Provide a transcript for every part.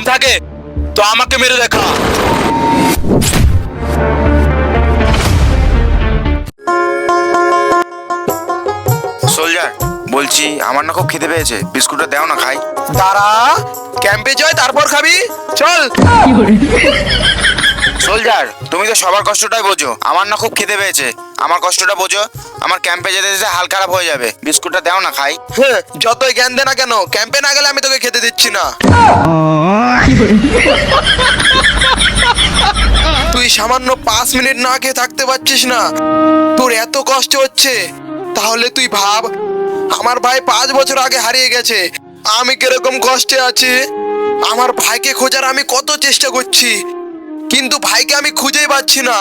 দম থাকে তো আমাকে মেরে দেখা। সোলজার বলছি আমার না খুব খিদে পেয়েছে। বিস্কুটটা দাও না খাই। দাঁড়া ক্যাম্পে যায় তারপর খাবি। চল। সোলজার, তুমি তো সবার কষ্টটাই বোঝো। আমার না খুব খিদে পেয়েছে। আমার কষ্টটা বোঝো, আমার ক্যাম্পে যেতে যেতে হাল খারাপ হয়ে যাবে। বিস্কুটটা দাও না, খাই। যতই জ্ঞান দে না কেন ক্যাম্পে না গেলে আমি তোকে খেতে দিচ্ছি না। তুই সামান্য পাঁচ মিনিট না খেয়ে থাকতে পারছিস না। তোর এত কষ্ট হচ্ছে। তাহলে তুই ভাব, আমার ভাই পাঁচ বছর আগে হারিয়ে গেছে। আমি কীরকম কষ্টে আছি? আমার ভাইকে খোঁজার আমি কত চেষ্টা করছি? কিন্তু ভাইকে আমি খুঁজেই পাচ্ছি না।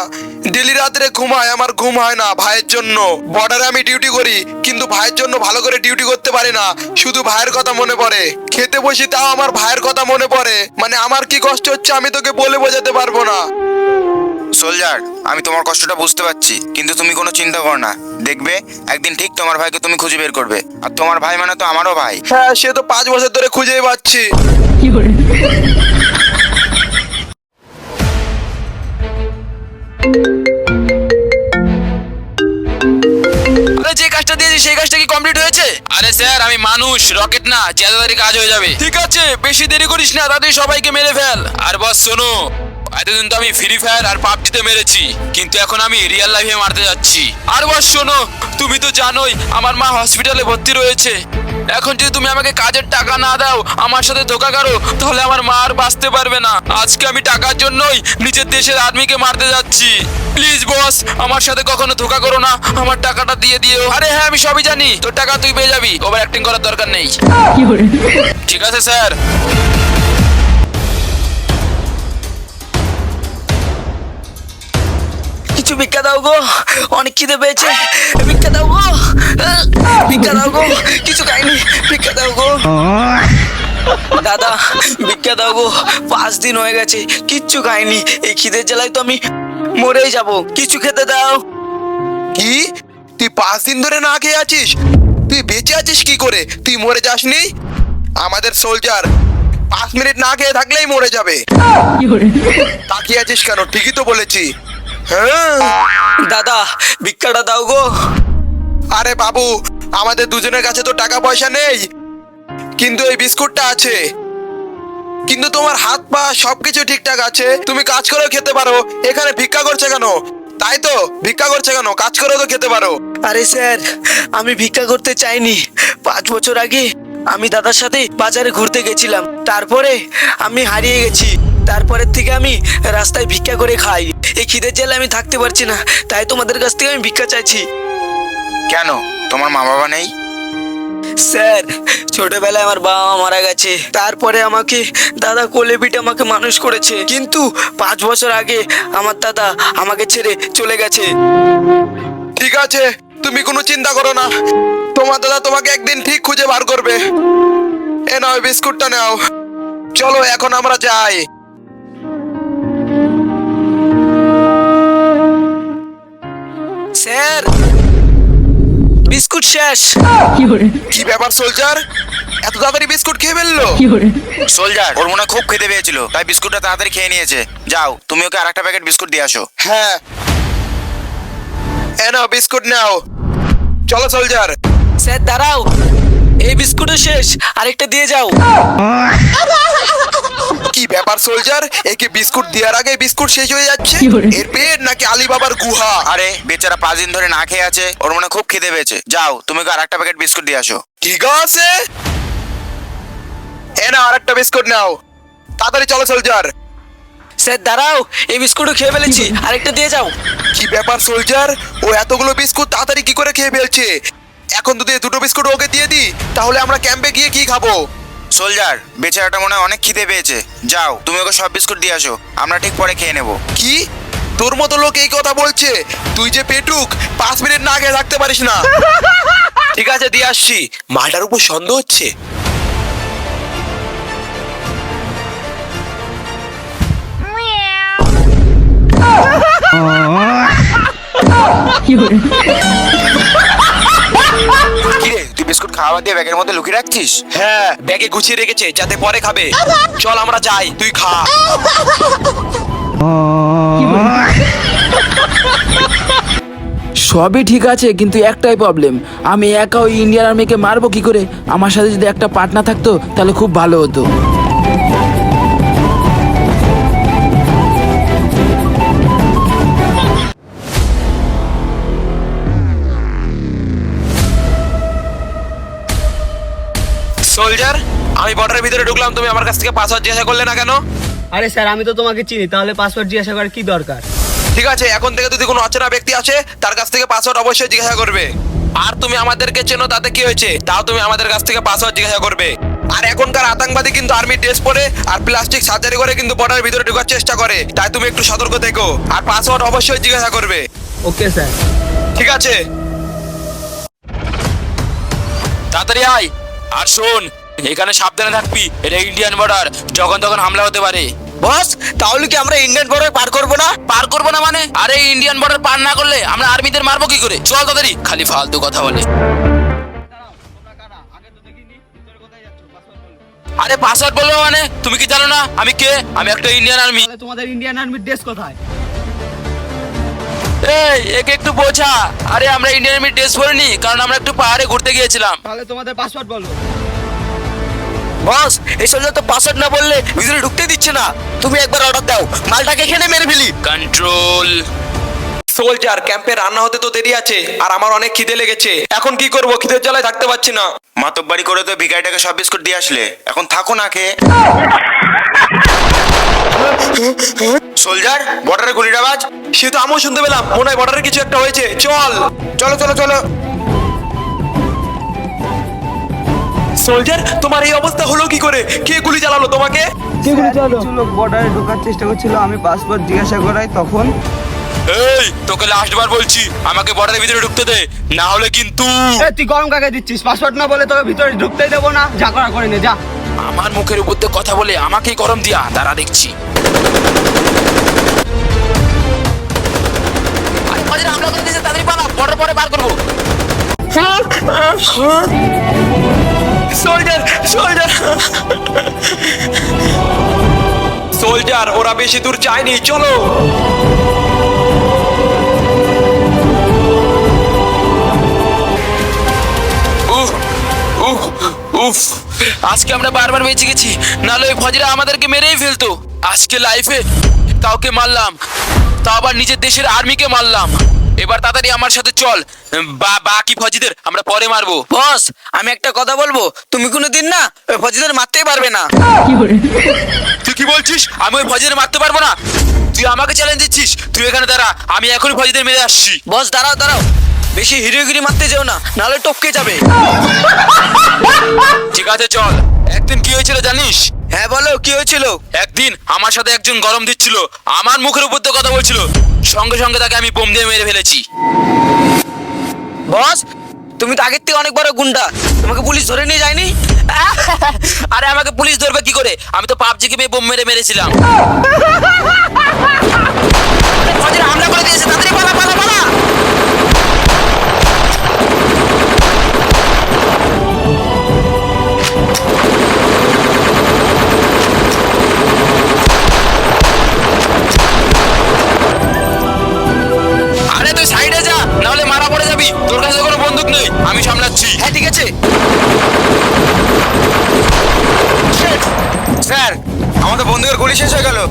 ডেলি রাত্রে ঘুমায় আমার ঘুম হয় না ভাইয়ের জন্য। বর্ডারে আমি ডিউটি করি কিন্তু ভাইয়ের জন্য ভালো করে ডিউটি করতে পারি না। শুধু ভাইয়ের কথা মনে পড়ে। খেতে বসি তাও আমার ভাইয়ের কথা মনে পড়ে। মানে আমার কি কষ্ট হচ্ছে আমি তোকে বলে বোঝাতে পারব না। সোলজার আমি তোমার কষ্টটা বুঝতে পারছি কিন্তু তুমি কোনো চিন্তা করো না। দেখবে একদিন ঠিক তোমার ভাইকে তুমি খুঁজে বের করবে। আর তোমার ভাই মানে তো আমারও ভাই। হ্যাঁ সে তো পাঁচ বছর ধরে খুঁজেই পাচ্ছি। যে কাজটা দিয়েছি সেই কাজটা কি কমপ্লিট হয়েছে? আরে স্যার আমি মানুষ রকেট না যে তাড়াতাড়ি কাজ হয়ে যাবে। ঠিক আছে বেশি দেরি করিস না তাড়াতাড়ি সবাইকে মেরে ফেল। আর বস শোনো এতদিন তো আমি ফ্রি ফায়ার আর পাবজিতে মেরেছি কিন্তু এখন আমি রিয়েল লাইফে মারতে যাচ্ছি। আর বস শোনো তুমি তো জানোই আমার মা হসপিটালে ভর্তি রয়েছে। এখন যদি তুমি আমাকে কাজের টাকা না দাও আমার সাথে ধোকা করো তাহলে আমার মা আর বাঁচতে পারবে না। আজকে আমি টাকার জন্যই নিজের দেশের আর্মিকে মারতে যাচ্ছি। প্লিজ বস আমার সাথে কখনো ধোকা করো না। আমার টাকাটা দিয়ে দিও। আরে হ্যাঁ আমি সবই জানি। তোর টাকা তুই পেয়ে যাবি। ওভার অ্যাক্টিং করার দরকার নেই। ঠিক আছে স্যার কিছু ভিক্ষা দাও গো। অনেক খিদে পেয়েছে। ভিক্ষা দাও গো। ভিক্ষা দাও গো। কিছু খাইনি। ভিক্ষা দাও গো। দাদা ভিক্ষা দাও গো। পাঁচ দিন হয়ে গেছে। কিচ্ছু খাইনি। এই খিদের জ্বালায় তো আমি মরেই যাব। কিছু খেতে দাও। কি? তুই পাঁচ দিন ধরে না খেয়ে আছিস? তুই বেঁচে আছিস কি করে? তুই মরে যাসনি? আমাদের সোলজার পাঁচ মিনিট না খেয়ে থাকলেই মরে যাবে। তাকিয়ে আছিস কেন? ঠিকই তো বলেছি। দাদা ভিক্ষাটা দাও গো। আরে বাবু আমাদের দুজনের কাছে তো টাকা পয়সা নেই। কিন্তু এই বিস্কুটটা আছে। কিন্তু তোমার হাত পা সবকিছু ঠিকঠাক আছে। তুমি কাজ করেও খেতে পারো। এখানে ভিক্ষা করছে কেন? তাই তো ভিক্ষা করছে কেন? কাজ করেও তো খেতে পারো। আরে স্যার আমি ভিক্ষা করতে চাইনি। পাঁচ বছর আগে আমি দাদার সাথে বাজারে ঘুরতে গেছিলাম। তারপরে আমি হারিয়ে গেছি। তারপরের থেকে আমি রাস্তায় ভিক্ষা করে খাই। এই খিদের জেলে আমি থাকতে পারছি না তাই তোমাদের কাছ থেকে আমি ভিক্ষা চাইছি। কেন? তোমার মা বাবা নেই? স্যার ছোটবেলায় আমার বাবা মা মারা গেছে। তারপরে আমাকে দাদা কোলে পিঠে আমাকে মানুষ করেছে। কিন্তু পাঁচ বছর আগে আমার দাদা আমাকে ছেড়ে চলে গেছে। ঠিক আছে তুমি কোনো চিন্তা করো না। তোমার দাদা তোমাকে একদিন ঠিক খুঁজে বার করবে। এ নয় বিস্কুটটা নাও। চলো এখন আমরা যাই। শেষ। কি ব্যাপার সোলজার এত তাড়াতাড়ি বিস্কুট খেয়ে ফেলল? সোলজার ওর মনে খুব খেতে পেয়েছিল তাই বিস্কুটটা তাড়াতাড়ি খেয়ে নিয়েছে। যাও তুমি ওকে আরেকটা প্যাকেট বিস্কুট দিয়ে আসো। হ্যাঁ। এ নাও বিস্কুট নাও। চলো সোলজার স্যার দাঁড়াও। এই বিস্কুটও শেষ আরেকটা দিয়ে যাও। কি ব্যাপার সোলজার? একে বিস্কুট দেওয়ার আগে বিস্কুট শেষ হয়ে যাচ্ছে? এর পেট নাকি আলিবাবার গুহা? আরে বেচারা পাঁচ দিন ধরে না খেয়ে আছে ওর মনে হয় খুব খিদে পেয়েছে। যাও তুমি ওকে আরেকটা প্যাকেট বিস্কুট দিয়ে আসো। ঠিক আছে। এ নাও আরেকটা বিস্কুট নাও। তাড়াতাড়ি চলো সোলজার। স্যার দাঁড়াও এই বিস্কুটও খেয়ে ফেলেছি আরেকটা দিয়ে যাও। কি ব্যাপার সোলজার? ও এতগুলো বিস্কুট তাড়াতাড়ি কি করে খেয়ে ফেলছে? এখন যদি দুটো বিস্কুট ওকে দিয়ে দিই তাহলে আমরা ক্যাম্পে গিয়ে কি খাব? সোলজার বেচারাটা মনে হয় অনেক খিদে পেয়েছে। যাও তুমি ওকে সব বিস্কুট দিয়ে আসো আমরা ঠিক পরে খেয়ে নেব। কি? তোর মতো লোক এই কথা বলছে? তুই যে পেটুক পাঁচ মিনিট না খেয়ে রাখতে পারিস না। ঠিক আছে দিয়ে আসছি। মালটার উপর সন্দেহ হচ্ছে? কিরে তুই বিস্কুট খাবার দিয়ে ব্যাগের মধ্যে লুকিয়ে রাখছিস? হ্যাঁ। ব্যাগে গুছিয়ে রেখেছে যাতে পরে খাবে। চল আমরা যাই তুই খা। সবই ঠিক আছে কিন্তু একটাই প্রবলেম আমি একা ওই ইন্ডিয়ান আর্মিকে মারবো কি করে? আমার সাথে যদি একটা পার্টনার থাকতো তাহলে খুব ভালো হতো। সোলজার আমি বর্ডারের ভিতরে ঢুকলাম তুমি আমার কাছ থেকে পাসওয়ার্ড জিজ্ঞাসা করলে না কেন? আরে স্যার আমি তো তোমাকে চিনি তাহলে পাসওয়ার্ড জিজ্ঞাসা করার কি দরকার? ঠিক আছে এখন থেকে যদি কোনো অচেনা ব্যক্তি আছে তার কাছ থেকে পাসওয়ার্ড অবশ্যই জিজ্ঞাসা করবে। আর তুমি আমাদেরকে চেনো তাতে কি হয়েছে? তাও তুমি আমাদের কাছ থেকে পাসওয়ার্ড জিজ্ঞাসা করবে। আর এখনকার আতঙ্কবাদী কিন্তু আর্মি ড্রেস পরে আর প্লাস্টিক সার্জারি করে কিন্তু বর্ডারের ভিতরে ঢোকার চেষ্টা করে। তাই তুমি একটু সতর্ক থেকো আর পাসওয়ার্ড অবশ্যই জিজ্ঞাসা করবে। Okay sir. ঠিক আছে। তাড়াতাড়ি আয়। আর শোন এখানে সাবধানে থাকবি এটা ইন্ডিয়ান বর্ডার যখন তখন হামলা হতে পারে। বস তাহলে কি আমরা ইন্ডিয়ান বর্ডার পার করব না? পার করব না মানে? আরে ইন্ডিয়ান বর্ডার পার না করলে আমরা আর্মিদের মারবো কি করে? চল তাড়াতাড়ি খালি ফালতু কথা বলে। আরে পাসওয়ার্ড বলব মানে? তুমি কি জানো না? আমি কে? আমি একটা ইন্ডিয়ান আর্মি তোমাদের ইন্ডিয়ান আর্মির ড্রেস কোথায়? এই একে বোঝা। আরে আমরা ইন্ডিয়ান আর্মি ড্রেস পরিনি কারণ আমরা একটু পাহাড়ে ঘুরতে গিয়েছিলাম। তাহলে তোমাদের পাসওয়ার্ড বলো। বস এই সোলজার তো পাসওয়ার্ড না বললে ভিতরে ঢুকতে দিচ্ছে না। তুমি একবার অর্ডার দাও মালটাকে এখানে মেরে ফেলি। কন্ট্রোল সোলজার ক্যাম্পে রান্না হতে তো দেরি আছে আর আমার অনেক খিদে লেগেছে। এখন কি করব খিদের জ্বালায় থাকতে পারছি না। মাতব্বাড়ি করে তো ভিকারিটাকে সব বিস্কুট দিয়ে আসলে। এখন থাকো না খেয়ে। সোলজার বর্ডারে গুলির আওয়াজ? সে তো আমিও শুনতে পেলাম। মনে হয় বর্ডারে কিছু একটা হয়েছে। চল। চলো চলো চলো। সোলজার তোমার এই অবস্থা হলো কি করে? কে গুলি চালালো তোমাকে? কে কিছু লোক বর্ডারে ঢোকার চেষ্টা করছিল। আমি পাসওয়ার্ড জিজ্ঞাসা করাই তখন এই তোকে লাস্ট বার বলছি আমাকে বর্ডারের ভিতরে ঢুকতে দে। না হলে কিন্তু এ, তুই গরম কাকে দিচ্ছিস? পাসওয়ার্ড না বলে তোকে ভিতরে ঢুকতেই দেবো না। যা করা করে নে যা। আমার মুখের উপর দিয়ে কথা বলে আমাকেই গরম দিয়া তারা দেখছি। আরে বাজারে হামলা করে দিয়েছে তাড়াতাড়ি পালা বর্ডার পরে করব। সোলজার সোলজার সোলজার ওরা বেশি দূর যায়নি চলো। উফ উফ উফ। আজকে আমরা বারবার বেঁচে গেছি। নাহলে ওই ফজরা আমাদেরকে মেরেই ফেলতো। আজকে লাইফে কাউকে মারলাম, তা আবার নিজের দেশের আর্মিকে মারলাম। এবার তাড়াতাড়ি আমার সাথে চল। বা বাকি ফজিদের আমরা পরে মারবো। বস আমি একটা কথা বলব? তুমি কোনোদিন না ওই ফজিদের মারতেই পারবে না। তুই কি বলছিস? আমি ওই ফজিদের মারতে পারব না? তুই আমাকে চ্যালেঞ্জ দিচ্ছিস? তুই এখানে দাঁড়া আমি এখনই ফজিদের মেরে আসছি। বস দাঁড়াও দাঁড়াও। বেশি হিরোগিরি মারতে যেও না নাহলে টপকে যাবে। ঠিক আছে চল। একদিন কি হয়েছিল জানিস? হ্যাঁ বলো কি হয়েছিল? একদিন আমার সাথে একজন গরম দিচ্ছিল। আমার মুখের উপর কথা বলছিল। সঙ্গে সঙ্গে তাকে আমি বোম দিয়ে মেরে ফেলেছি। বস তুমি তো আগের থেকে অনেক বড় গুন্ডা। তোমাকে পুলিশ ধরে নিয়ে যায়নি? আরে আমাকে পুলিশ ধরবে কি করে? আমি তো পাবজিকে মেয়ে বোম মেরে মেরেছিলাম। হামলা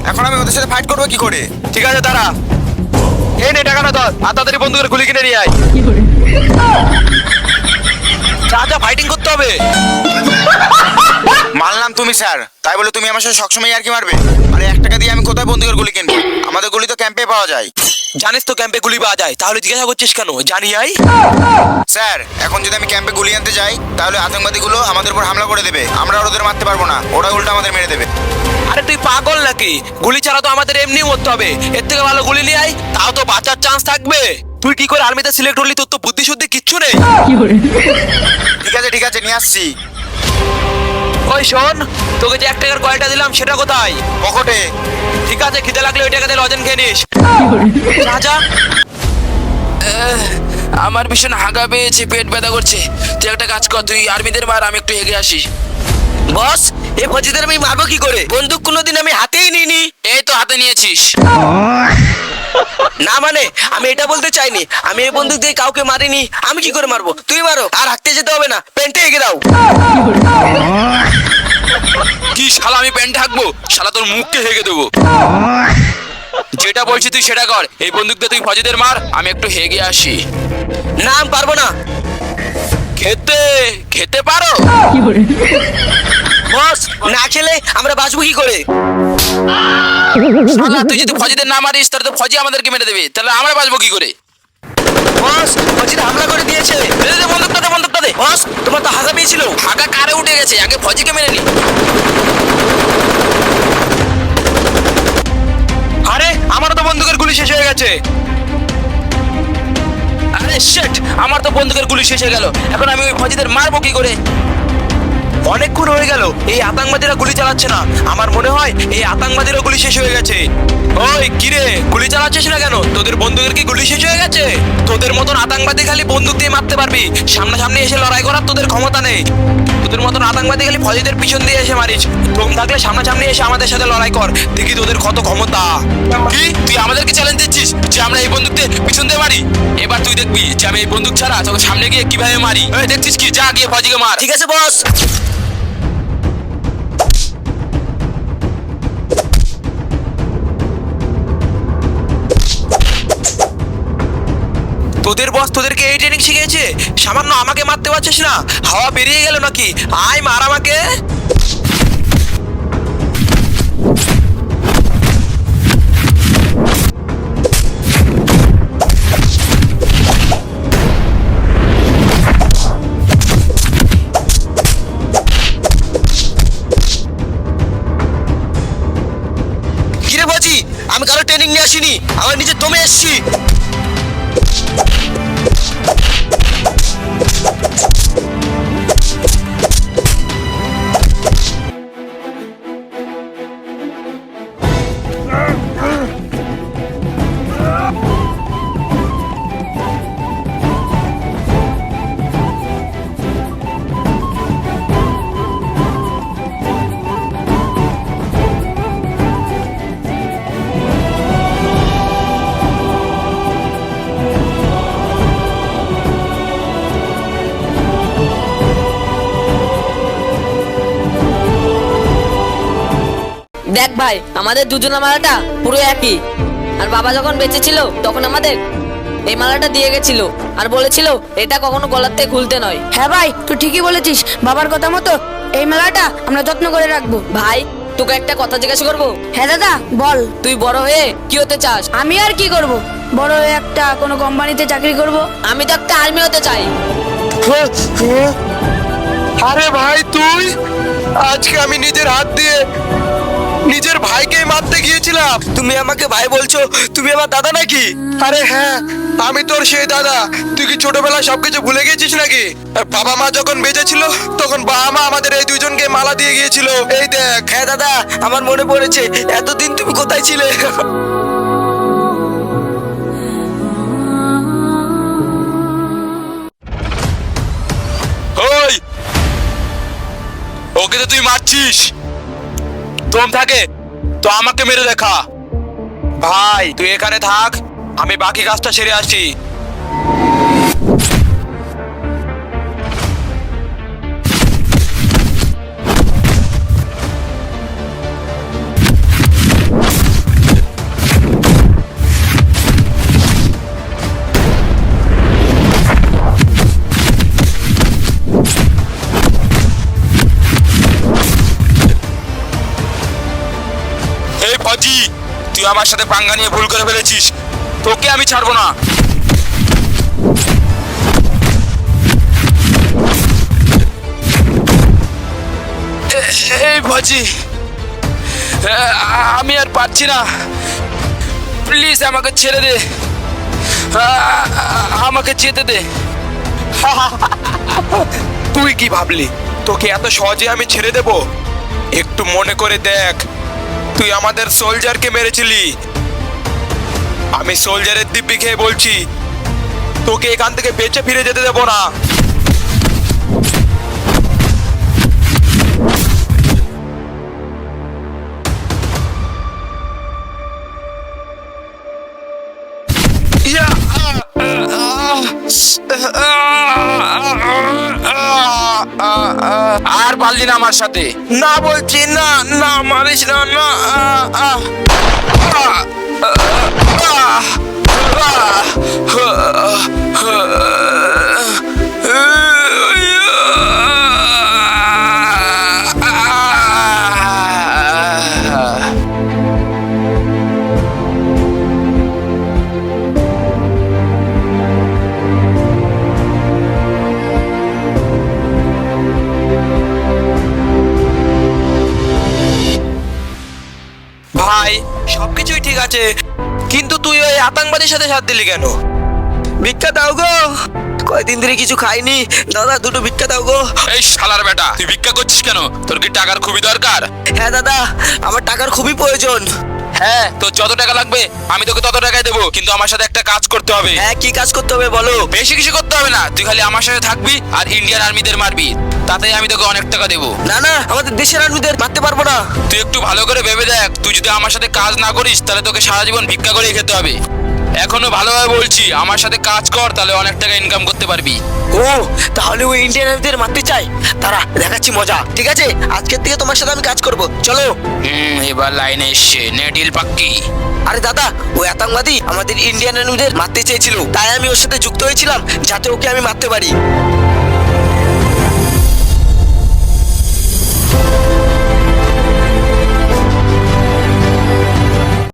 এখন আমি ওদের সাথে ফাইট করব কি করে? ঠিক আছে, তারা। এই নে, টাকাটা ধর। আর তাড়াতাড়ি বন্ধুদের গুলি কিনে নিয়ে আয়। যা যা ফাইটিং করতে হবে। মানলাম তুমি, স্যার। তাই বলে তুমি আমার সাথে সবসময় আর কি মারবে? আরে, এক টাকা দিয়ে আমি কোথায় বন্দুকের গুলি কিনবো? আমাদের গুলি তো ক্যাম্পে পাওয়া যায়। জানিস তো ক্যাম্পে গুলি পাওয়া যায় তাহলে জিজ্ঞাসা করছিস কেন? জানি আই। স্যার এখন যদি আমি ক্যাম্পে গুলি আনতে যাই তাহলে আতঙ্কবাদীগুলো আমাদের উপর হামলা করে দেবে। আমরা আর ওদের মারতে পারব না ওরা উল্টো আমাদের মেরে দেবে। আরে তুই পাগল নাকি? গুলি ছাড়া তো আমাদের এমনি মরতে হবে। এর থেকে ভালো গুলি নিয়ে আয় তাও তো বাঁচার চান্স থাকবে। তুই কি করে আর্মিতে সিলেক্ট হলি তোর তো বুদ্ধি শুদ্ধি কিচ্ছু নেই। ঠিক আছে ঠিক আছে নিয়ে আসছি। ওই শোন তোকে যে এক টাকার কয়টা দিলাম সেটা কোথায়? পকেটে। ঠিক আছে খিদে লাগলে ওই টাকা দিয়ে লজেন খেয়ে নিস। যা আমার ভীষণ হাগা পেয়েছে পেট ব্যথা করছে। তুই একটা কাজ কর তুই আর্মিদের মার আমি একটু হেগে আসি। বস এ ফজিদের আমি মারবো কি করে? বন্দুক কোনোদিন আমি হাতেই নিইনি। এই তো হাতে নিয়েছিস। না মানে আমি এটা বলতে চাইনি। আমি এই বন্দুক দিয়ে কাউকে মারিনি আমি কি করে মারবো? তুই মারো আর হাঁটতে যেতে হবে না প্যান্টে এগিয়ে দাও। কি শালা আমি প্যান্ট থাকব শালা তোর মুখকে হেগে দেবো। যেটা বলছি তুই সেটা কর। এই বন্দুক দিয়ে তুই ফজিদের মার আমি একটু হেগে আসি। না আমি পারব না। খেতে খেতে পারো? বস না খেলে আমরা বাঁচবো কি করে? শালা তুই যদি ফজিদের না মারিস তাহলে তো ফজি আমাদেরকে মেরে দেবে। তাহলে আমরা বাঁচবো কি করে? বস ফজির হামলা করে দিয়েছে। দে, দে, বন্দুকটা দে বন্দুকটা দে। বস তোমার তো হাগা পেয়েছিল। হাগা কারে উঠে গেছে? আগে ফজিকে মেরে নি। আরে আমারও তো বন্দুকের গুলি শেষ হয়ে গেছে। আরে শেট আমার তো বন্দুকের গুলি শেষ হয়ে গেল। এখন আমি ওই ফজিদের মারবো কি করে? অনেকক্ষণ হয়ে গেল। এই আতঙ্কবাদীরা গুলি চালাচ্ছে না। আমার মনে হয় এই আতঙ্কবাদীরা গুলি শেষ হয়ে গেছে। ওই কিরে গুলি চালাচ্ছিস না কেন? তোদের বন্দুকের কি গুলি শেষ হয়ে গেছে? তোদের মতন আতঙ্কবাদী খালি বন্দুক দিয়ে মারতে পারবি। সামনাসামনি এসে লড়াই করার তোদের ক্ষমতা নেই। তোদের মতন আতঙ্কবাদী খালি ফজিদের পিছন দিয়ে এসে মারিস। দম থাকলে সামনাসামনি এসে আমাদের সাথে লড়াই কর। দেখি তোদের কত ক্ষমতা। কি? তুই আমাদেরকে চ্যালেঞ্জ দিচ্ছিস যে আমরা এই বন্দুক দিয়ে পিছন দিয়ে মারি? এবার তুই দেখবি যে আমি এই বন্দুক ছাড়া তোকে সামনে গিয়ে কীভাবে মারি। দেখছিস কি? যা গিয়ে ফজিকে মার। ঠিক আছে বস তোদের বস তোদেরকে এই ট্রেনিং শিখিয়েছে? সামান্য আমাকে মারতে পারছিস না? হাওয়া বেরিয়ে গেল নাকি? আয় মার আমাকে। আমি কারও ট্রেনিং নিয়ে আসিনি আমার নিজে দমে এসছি। Thank দেখ ভাই আমাদের দুজনের মালাটা পুরো একই। আর বাবা যখন বেঁচে ছিল তখন আমাদের এই মালাটা দিয়ে গেছিল। আর বলেছিল এটা কখনো গলার থেকে খুলতে নয়। হ্যাঁ ভাই তুই ঠিকই বলেছিস। বাবার কথা মতো এই মালাটা আমরা যত্ন করে রাখব। ভাই তোকে একটা কথা জিজ্ঞাসা করব? হ্যাঁ দাদা বল। তুই বড় হয়ে কি হতে চাস? আমি আর কি করব? বড় হয়ে একটা কোনো কোম্পানিতে চাকরি করব? আমি তো একটা আর্মি হতে চাই। আরে ভাই তুই? আজকে আমি নিজের হাত দিয়ে নিজের ভাইকে মারতে গিয়েছিলাম। তুমি আমাকে ভাই বলছো তুমি আমার দাদা নাকি? আরে হ্যাঁ আমি তোর সেই দাদা। তুই কি ছোটবেলায় সবকিছু ভুলে গেছিস নাকি? বাবা মা যখন বেঁচে ছিল তখন বাবা মা আমাদের এই দুইজনকে মালা দিয়ে গিয়েছিল। এই দেখ। হ্যাঁ দাদা আমার মনে পড়েছে এতদিন তুমি কোথায় ছিলে? ওই! ওকে তো তুই মারছিস। দম থাকে, তো আমাকে মেরে দেখা। ভাই, তুই এখানে থাক, আমি বাকি কাজটা সেরে আসছি। আমার সাথে পাঙ্গা নিয়ে ভুল করে ফেলেছিস। তোকে আমি ছাড়বো না। আমি আর পারছি না। প্লিজ আমাকে ছেড়ে দে। আমাকে যেতে দে। তুই কি ভাবলি? তোকে এত সহজে আমি ছেড়ে দেব? একটু মনে করে দেখ। তুই আমাদের সোলজারকে মেরেছিলি। আমি সোলজারের দিব্যি খেয়ে বলছি, তোকে এখান থেকে বেঁচে ফিরে যেতে দেবো না। আর পারলি না আমার সাথে না বলছি না না মারিস না না আহ, সবকিছুই ঠিক আছে। কিন্তু তুই ওই আতঙ্কবাদীর সাথে সাথ দিলি কেন? ভিক্ষা দাও গো। কয়দিন ধরে কিছু খাইনি। দাদা দুটো ভিক্ষা দাও গো। এই শালার বেটা তুই ভিক্ষা করছিস কেন? তোর কি টাকার খুবই দরকার? হ্যাঁ দাদা আমার টাকার খুবই প্রয়োজন। হ্যাঁ তোর যত টাকা লাগবে আমি তোকে তত টাকাই দেবো। কিন্তু আমার সাথে একটা কাজ করতে হবে। হ্যাঁ কি কাজ করতে হবে বলো? বেশি কিছু করতে হবে না। তুই খালি আমার সাথে থাকবি আর ইন্ডিয়ান আর্মিদের মারবি। তাতেই আমি তোকে অনেক টাকা দেবো। না না আমাদের দেশের আর্মিদের মারতে পারব না। তুই একটু ভালো করে ভেবে দেখ তুই যদি আমার সাথে কাজ না করিস তাহলে তোকে সারা জীবন ভিক্ষা করে খেতে হবে। এখনও ভালোভাবে বলছি আমার সাথে কাজ কর তাহলে অনেক টাকা ইনকাম করতে পারবি। ও তাহলে ওই ইন্ডিয়ান আর্মিদের মারতে চাই। তারা দেখাচ্ছি মজা ঠিক আছে? আজকের থেকে তোমার সাথে আমি কাজ করব চলো। হুম এবার লাইনে এসছে নেডিল পাক্কি। আরে দাদা ওই আতঙ্কবাদী আমাদের ইন্ডিয়ান আর্মিদের মারতে চেয়েছিল। তাই আমি ওর সাথে যুক্ত হয়েছিলাম যাতে ওকে আমি মারতে পারি।